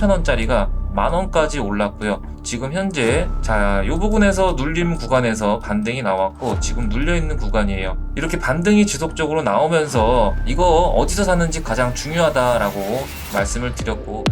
3,000원짜리가 만원까지 올랐고요. 지금 현재 자, 요 부분에서 눌림 구간에서 반등이 나왔고 지금 눌려 있는 구간이에요. 이렇게 반등이 지속적으로 나오면서 이거 어디서 샀는지 가장 중요하다라고 말씀을 드렸고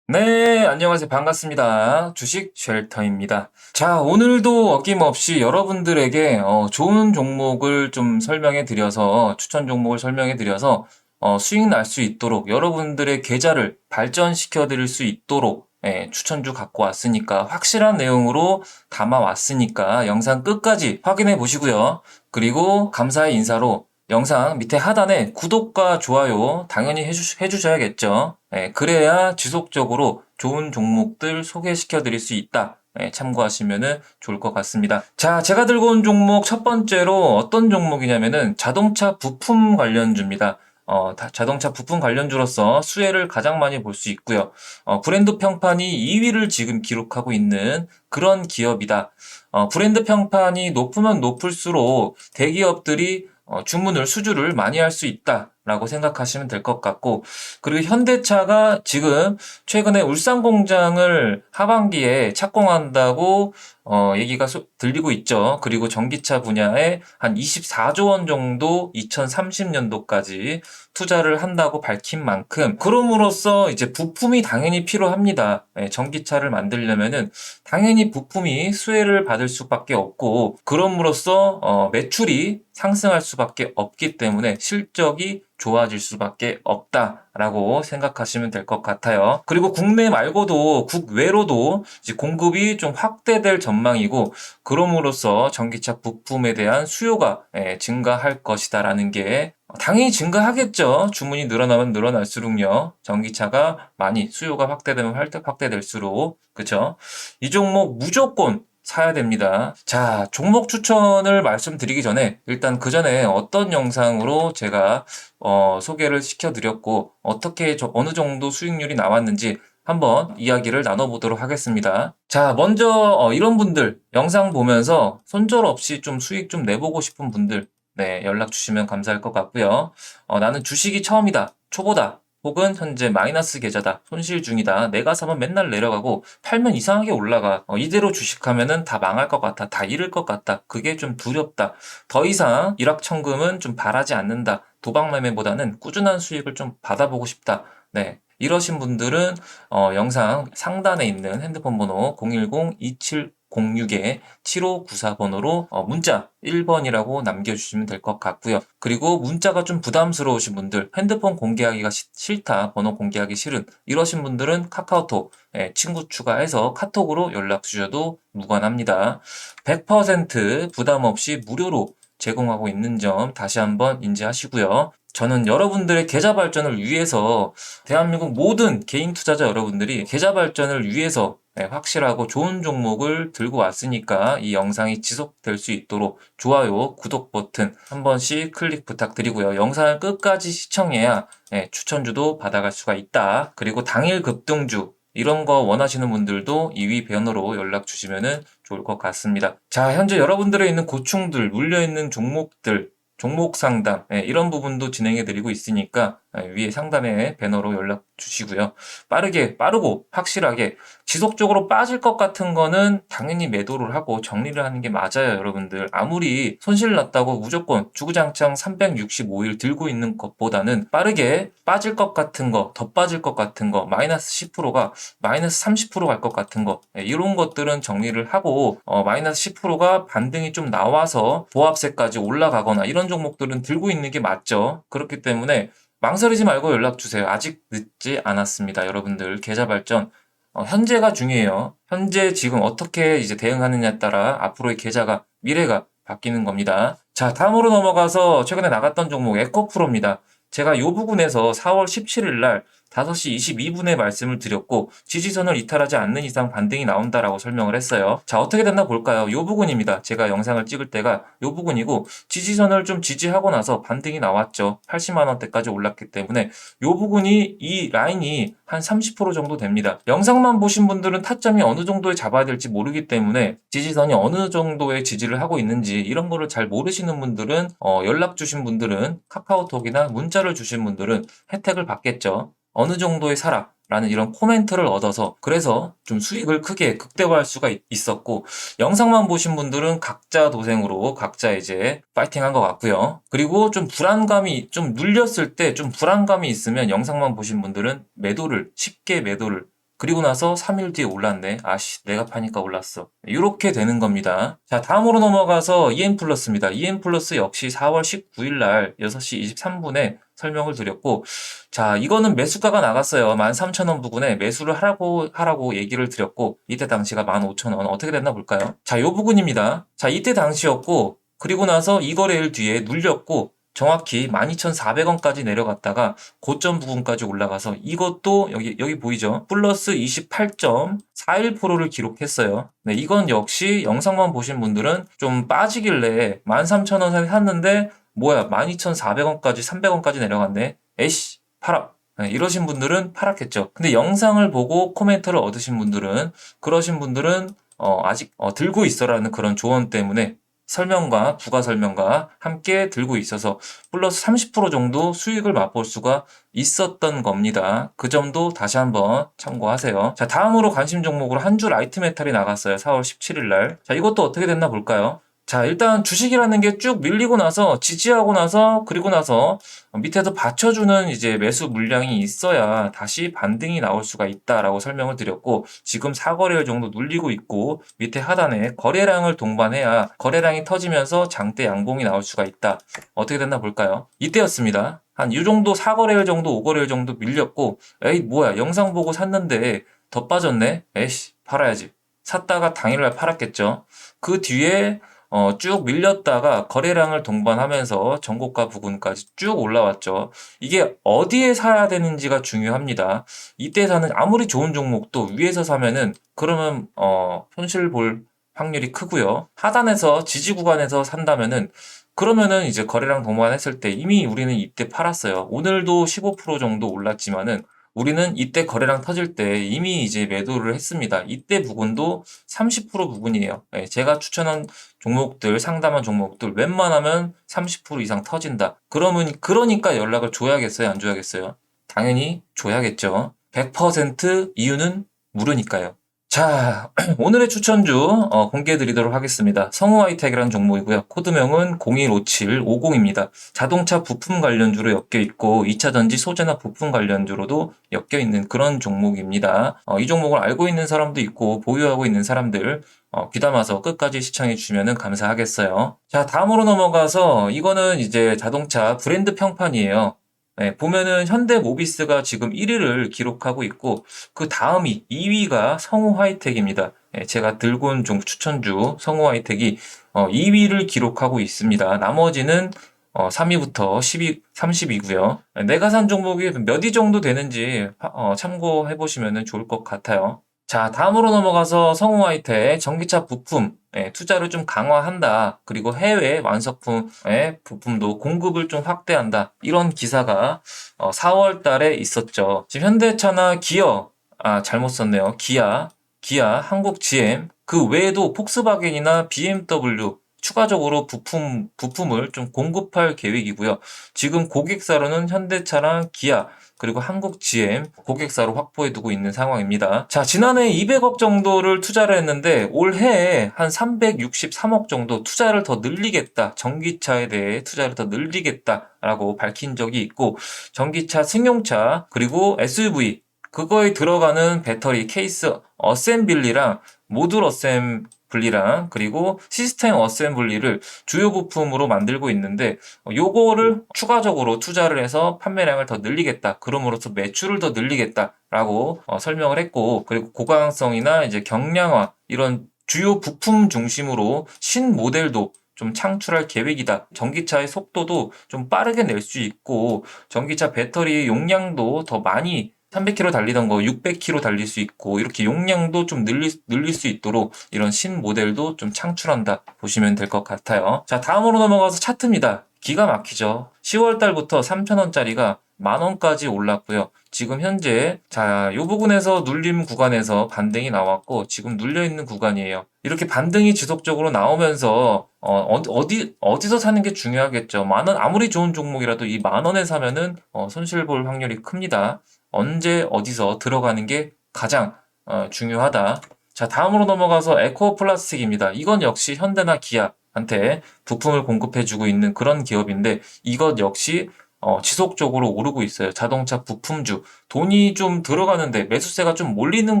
네, 안녕하세요. 반갑습니다. 주식 쉘터입니다. 자, 오늘도 어김없이 여러분들에게 어, 좋은 종목을 좀 설명해 드려서, 추천 종목을 설명해 드려서, 어, 수익 날 수 있도록, 여러분들의 계좌를 발전시켜 드릴 수 있도록, 예, 추천주 갖고 왔으니까, 확실한 내용으로 담아 왔으니까, 영상 끝까지 확인해 보시고요. 그리고 감사의 인사로 영상 밑에 하단에 구독과 좋아요 당연히 해주, 해주셔야겠죠. 예, 그래야 지속적으로 좋은 종목들 소개시켜 드릴 수 있다. 예, 참고하시면 좋을 것 같습니다. 자, 제가 들고 온 종목 첫 번째로 어떤 종목이냐면은 자동차 부품 관련주입니다. 어, 다- 자동차 부품 관련주로서 수혜를 가장 많이 볼 수 있고요. 어, 브랜드 평판이 2위를 지금 기록하고 있는 그런 기업이다. 어, 브랜드 평판이 높으면 높을수록 대기업들이 어, 주문을 수주를 많이 할 수 있다 라고 생각하시면 될 것 같고 그리고 현대차가 지금 최근에 울산 공장을 하반기에 착공한다고 어, 얘기가 소- 들리고 있죠. 그리고 전기차 분야에 한 24조 원 정도 2030년도까지 투자를 한다고 밝힌 만큼 그럼으로써 이제 부품이 당연히 필요합니다. 예, 전기차를 만들려면은 당연히 부품이 수혜를 받을 수밖에 없고 그럼으로써 어, 매출이 상승할 수밖에 없기 때문에 실적이 좋아질 수밖에 없다 라고 생각하시면 될 것 같아요. 그리고 국내 말고도 국외로도 공급이 좀 확대될 전망이고 그럼으로써 전기차 부품에 대한 수요가 예, 증가할 것이다라는 게 당연히 증가하겠죠. 주문이 늘어나면 늘어날수록요. 전기차가 많이 수요가 확대되면 확대- 확대될수록 그쵸? 이 종목 무조건 사야 됩니다. 자, 종목 추천을 말씀드리기 전에 일단 그 전에 어떤 영상으로 제가 어, 소개를 시켜드렸고 어떻게 저- 어느 정도 수익률이 나왔는지 한번 이야기를 나눠보도록 하겠습니다. 자, 먼저 어, 이런 분들 영상 보면서 손절 없이 좀 수익 좀 내보고 싶은 분들 네, 연락 주시면 감사할 것 같고요. 어, 나는 주식이 처음이다, 초보다, 혹은 현재 마이너스 계좌다, 손실 중이다, 내가 사면 맨날 내려가고 팔면 이상하게 올라가, 어, 이대로 주식하면은 다 망할 것 같아, 다 잃을 것 같다, 그게 좀 두렵다, 더 이상 일확천금은 좀 바라지 않는다, 도박매매보다는 꾸준한 수익을 좀 받아보고 싶다, 네. 이러신 분들은 어, 영상 상단에 있는 핸드폰 번호 010 27 06-7594번으로 어, 문자 1번이라고 남겨주시면 될 것 같고요. 그리고 문자가 좀 부담스러우신 분들, 핸드폰 공개하기가 싫다, 번호 공개하기 싫은 이러신 분들은 카카오톡 예, 친구 추가해서 카톡으로 연락 주셔도 무관합니다. 100% 부담 없이 무료로 제공하고 있는 점 다시 한번 인지하시고요. 저는 여러분들의 계좌 발전을 위해서 대한민국 모든 개인 투자자 여러분들이 계좌 발전을 위해서 네, 확실하고 좋은 종목을 들고 왔으니까 이 영상이 지속될 수 있도록 좋아요, 구독 버튼 한 번씩 클릭 부탁드리고요. 영상을 끝까지 시청해야 네, 추천주도 받아갈 수가 있다. 그리고 당일 급등주 이런 거 원하시는 분들도 2위 변호로 연락 주시면 좋을 것 같습니다. 자, 현재 여러분들의 있는 고충들, 물려있는 종목들, 종목 상담, 예, 이런 부분도 진행해 드리고 있으니까 예, 위에 상단에 배너로 연락 주시고요. 빠르게, 빠르고 확실하게 지속적으로 빠질 것 같은 거는 당연히 매도를 하고 정리를 하는 게 맞아요, 여러분들. 아무리 손실 났다고 무조건 주구장창 365일 들고 있는 것보다는 빠르게 빠질 것 같은 거, 더 빠질 것 같은 거, 마이너스 10%가 마이너스 30%갈 것 같은 거, 예, 이런 것들은 정리를 하고, 어, 마이너스 10%가 반등이 좀 나와서 보합세까지 올라가거나 이런 종목들은 들고 있는 게 맞죠. 그렇기 때문에 망설이지 말고 연락 주세요. 아직 늦지 않았습니다. 여러분들 계좌 발전 어, 현재가 중요해요. 현재 지금 어떻게 이제 대응하느냐에 따라 앞으로의 계좌가 미래가 바뀌는 겁니다. 자, 다음으로 넘어가서 최근에 나갔던 종목 에코프로입니다. 제가 이 부분에서 4월 17일 날 5시 22분에 말씀을 드렸고 지지선을 이탈하지 않는 이상 반등이 나온다라고 설명을 했어요. 자 어떻게 됐나 볼까요? 요 부분입니다. 제가 영상을 찍을 때가 요 부분이고 지지선을 좀 지지하고 나서 반등이 나왔죠. 80만 원대까지 올랐기 때문에 요 부분이 이 라인이 한 30% 정도 됩니다. 영상만 보신 분들은 타점이 어느 정도에 잡아야 될지 모르기 때문에 지지선이 어느 정도의 지지를 하고 있는지 이런 거를 잘 모르시는 분들은 어, 연락 주신 분들은 카카오톡이나 문자를 주신 분들은 혜택을 받겠죠. 어느 정도의 사라 라는 이런 코멘트를 얻어서 그래서 좀 수익을 크게 극대화할 수가 있- 있었고 영상만 보신 분들은 각자 도생으로 각자 이제 파이팅 한 것 같고요. 그리고 좀 불안감이 좀 눌렸을 때 좀 불안감이 있으면 영상만 보신 분들은 매도를 쉽게 매도를 그리고 나서 3일 뒤에 올랐네. 아씨, 내가 파니까 올랐어. 이렇게 되는 겁니다. 자, 다음으로 넘어가서 EM 플러스입니다. EM 플러스 역시 4월 19일 날 6시 23분에 설명을 드렸고, 자, 이거는 매수가가 나갔어요. 13,000원 부근에 매수를 하라고, 하라고 얘기를 드렸고, 이때 당시가 15,000원. 어떻게 됐나 볼까요? 자, 요 부분입니다. 자, 이때 당시였고, 그리고 나서 이 거래일 뒤에 눌렸고, 정확히 12,400원까지 내려갔다가 고점 부분까지 올라가서 이것도 여기 여기 보이죠? 플러스 28.41%를 기록했어요. 네, 이건 역시 영상만 보신 분들은 좀 빠지길래 13,000원에 샀는데 뭐야 12,400원까지 300원까지 내려갔네. 에이씨 팔아. 네, 이러신 분들은 팔았겠죠. 근데 영상을 보고 코멘트를 얻으신 분들은 그러신 분들은 어, 아직 어, 들고 있어라는 그런 조언 때문에 설명과 부가 설명과 함께 들고 있어서 플러스 30% 정도 수익을 맛볼 수가 있었던 겁니다. 그 점도 다시 한번 참고하세요. 자, 다음으로 관심 종목으로 한줄 라이트 메탈이 나갔어요. 4월 17일 날. 자, 이것도 어떻게 됐나 볼까요? 자, 일단 주식이라는 게 쭉 밀리고 나서 지지하고 나서 그리고 나서 밑에서 받쳐주는 이제 매수 물량이 있어야 다시 반등이 나올 수가 있다라고 설명을 드렸고 지금 사거래일 정도 눌리고 있고 밑에 하단에 거래량을 동반해야 거래량이 터지면서 장대 양봉이 나올 수가 있다. 어떻게 됐나 볼까요? 이때였습니다. 한 이 정도 사거래일 정도 오거래일 정도 밀렸고 에이 뭐야 영상 보고 샀는데 더 빠졌네. 에이씨 팔아야지. 샀다가 당일날 팔았겠죠. 그 뒤에 어, 쭉 밀렸다가 거래량을 동반하면서 전고가 부근까지 쭉 올라왔죠. 이게 어디에 사야 되는지가 중요합니다. 이때 사는 아무리 좋은 종목도 위에서 사면은 그러면 어, 손실 볼 확률이 크고요. 하단에서 지지 구간에서 산다면은 그러면은 이제 거래량 동반했을 때 이미 우리는 이때 팔았어요. 오늘도 15% 정도 올랐지만은 우리는 이때 거래량 터질 때 이미 이제 매도를 했습니다. 이때 부분도 30% 부분이에요. 예, 제가 추천한 종목들, 상담한 종목들 웬만하면 30% 이상 터진다. 그러면 그러니까 연락을 줘야겠어요, 안 줘야겠어요? 당연히 줘야겠죠. 100% 이유는 무료니까요. 자, 오늘의 추천주 어, 공개해 드리도록 하겠습니다. 성우 하이텍이라는 종목이고요. 코드명은 015750입니다. 자동차 부품 관련주로 엮여 있고 2차 전지 소재나 부품 관련주로도 엮여 있는 그런 종목입니다. 어, 이 종목을 알고 있는 사람도 있고 보유하고 있는 사람들 어, 귀담아서 끝까지 시청해 주시면 감사하겠어요. 자, 다음으로 넘어가서 이거는 이제 자동차 브랜드 평판이에요. 네, 보면은 현대 모비스가 지금 1위를 기록하고 있고 그 다음이 2위가 성우 하이텍입니다. 네, 제가 들고 온종 추천주 성우 하이텍이 어, 2위를 기록하고 있습니다. 나머지는 어, 3위부터 10위, 30위고요. 내가 산 종목이 몇 위 정도 되는지 어, 참고해 보시면 좋을 것 같아요. 자, 다음으로 넘어가서 성우 하이텍 전기차 부품 예, 투자를 좀 강화한다. 그리고 해외 완성품의 부품도 공급을 좀 확대한다. 이런 기사가 어, 4월 달에 있었죠. 지금 현대차나 기어, 아, 잘못 썼네요. 기아, 기아, 한국 GM, 그 외에도 폭스바겐이나 BMW, 추가적으로 부품, 부품을 좀 공급할 계획이고요. 지금 고객사로는 현대차랑 기아, 그리고 한국 GM 고객사로 확보해 두고 있는 상황입니다. 자, 지난해 200억 정도를 투자를 했는데 올해에 한 363억 정도 투자를 더 늘리겠다. 전기차에 대해 투자를 더 늘리겠다라고 밝힌 적이 있고 전기차, 승용차, 그리고 SUV 그거에 들어가는 배터리 케이스 어셈블리랑 모듈 어셈 블리랑 그리고 시스템 어셈블리를 주요 부품으로 만들고 있는데 어, 요거를 추가적으로 투자를 해서 판매량을 더 늘리겠다. 그럼으로써 매출을 더 늘리겠다라고 어, 설명을 했고 그리고 고가항성이나 이제 경량화 이런 주요 부품 중심으로 신 모델도 좀 창출할 계획이다. 전기차의 속도도 좀 빠르게 낼 수 있고 전기차 배터리 용량도 더 많이 300km 달리던 거 600km 달릴 수 있고 이렇게 용량도 좀 늘릴, 늘릴 수 있도록 이런 신 모델도 좀 창출한다 보시면 될 것 같아요. 자 다음으로 넘어가서 차트입니다. 기가 막히죠. 10월 달부터 3,000원짜리가 만 원까지 올랐고요. 지금 현재 자, 이 부분에서 눌림 구간에서 반등이 나왔고 지금 눌려 있는 구간이에요. 이렇게 반등이 지속적으로 나오면서 어, 어디- 어디 어디서 사는 게 중요하겠죠. 만 원 아무리 좋은 종목이라도 이 만 원에 사면은 어, 손실 볼 확률이 큽니다. 언제 어디서 들어가는 게 가장 어, 중요하다. 자, 다음으로 넘어가서 에코 플라스틱입니다. 이건 역시 현대나 기아한테 부품을 공급해주고 있는 그런 기업인데 이것 역시 어, 지속적으로 오르고 있어요. 자동차 부품주. 돈이 좀 들어가는데 매수세가 좀 몰리는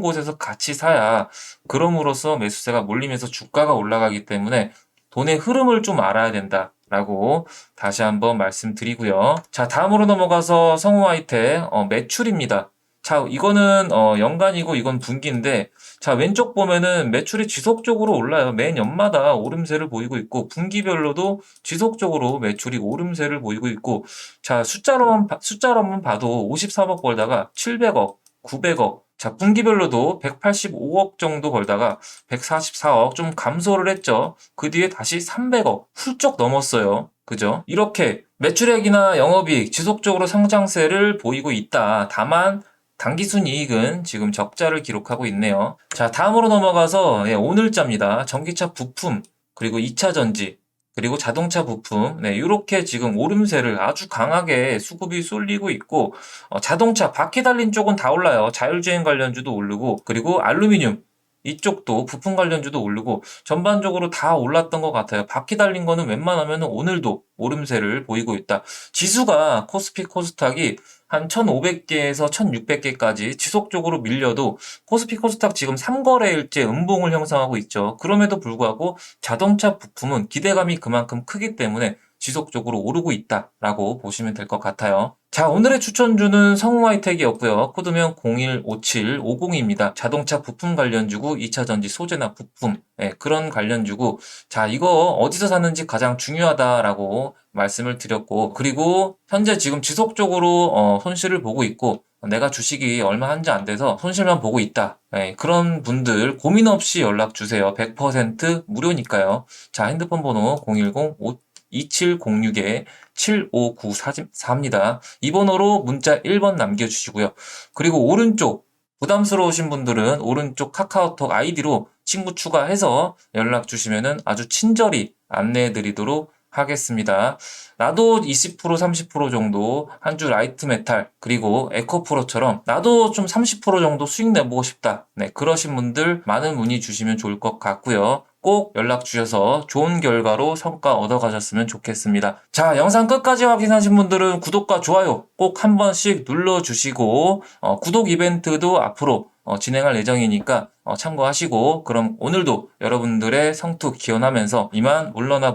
곳에서 같이 사야 그럼으로써 매수세가 몰리면서 주가가 올라가기 때문에 돈의 흐름을 좀 알아야 된다 라고 다시 한번 말씀드리고요. 자, 다음으로 넘어가서 성우하이텍 어, 매출입니다. 자, 이거는 어, 연간이고 이건 분기인데 자, 왼쪽 보면은 매출이 지속적으로 올라요. 매년마다 오름세를 보이고 있고 분기별로도 지속적으로 매출이 오름세를 보이고 있고 자, 숫자로만 봐- 숫자로만 봐도 53억 벌다가 700억, 900억 자, 분기별로도 185억 정도 벌다가 144억 좀 감소를 했죠. 그 뒤에 다시 300억 훌쩍 넘었어요. 그죠? 이렇게 매출액이나 영업이익 지속적으로 성장세를 보이고 있다. 다만 당기순이익은 지금 적자를 기록하고 있네요. 자, 다음으로 넘어가서 예, 오늘자입니다. 전기차 부품 그리고 2차 전지 그리고 자동차 부품 네, 이렇게 지금 오름세를 아주 강하게 수급이 쏠리고 있고 어, 자동차 바퀴 달린 쪽은 다 올라요. 자율주행 관련주도 오르고 그리고 알루미늄 이쪽도 부품 관련주도 오르고 전반적으로 다 올랐던 것 같아요. 바퀴 달린 거는 웬만하면 오늘도 오름세를 보이고 있다. 지수가 코스피 코스닥이 한 1,500개에서 1,600개까지 지속적으로 밀려도 코스피 코스닥 지금 3거래일째 음봉을 형성하고 있죠. 그럼에도 불구하고 자동차 부품은 기대감이 그만큼 크기 때문에 지속적으로 오르고 있다라고 보시면 될 것 같아요. 자, 오늘의 추천주는 성우 화이텍이었고요. 코드명 015750입니다. 자동차 부품 관련주고 2차 전지 소재나 부품 예, 그런 관련주고 자, 이거 어디서 사는지 가장 중요하다라고 말씀을 드렸고 그리고 현재 지금 지속적으로 어, 손실을 보고 있고 내가 주식이 얼마 한지 안 돼서 손실만 보고 있다. 예, 그런 분들 고민 없이 연락 주세요. 100% 무료니까요. 자, 핸드폰 번호 010 5 2706-7594입니다. 이 번호로 문자 1번 남겨주시고요. 그리고 오른쪽 부담스러우신 분들은 오른쪽 카카오톡 아이디로 친구 추가해서 연락 주시면 아주 친절히 안내해 드리도록 하겠습니다. 나도 20% 30% 정도 한 주 라이트 메탈 그리고 에코프로처럼 나도 좀 30% 정도 수익 내보고 싶다. 네 그러신 분들 많은 문의 주시면 좋을 것 같고요. 꼭 연락 주셔서 좋은 결과로 성과 얻어 가셨으면 좋겠습니다. 자, 영상 끝까지 확인하신 분들은 구독과 좋아요 꼭 한 번씩 눌러 주시고 어, 구독 이벤트도 앞으로 어, 진행할 예정이니까 어, 참고하시고 그럼 오늘도 여러분들의 성투 기원하면서 이만 물러나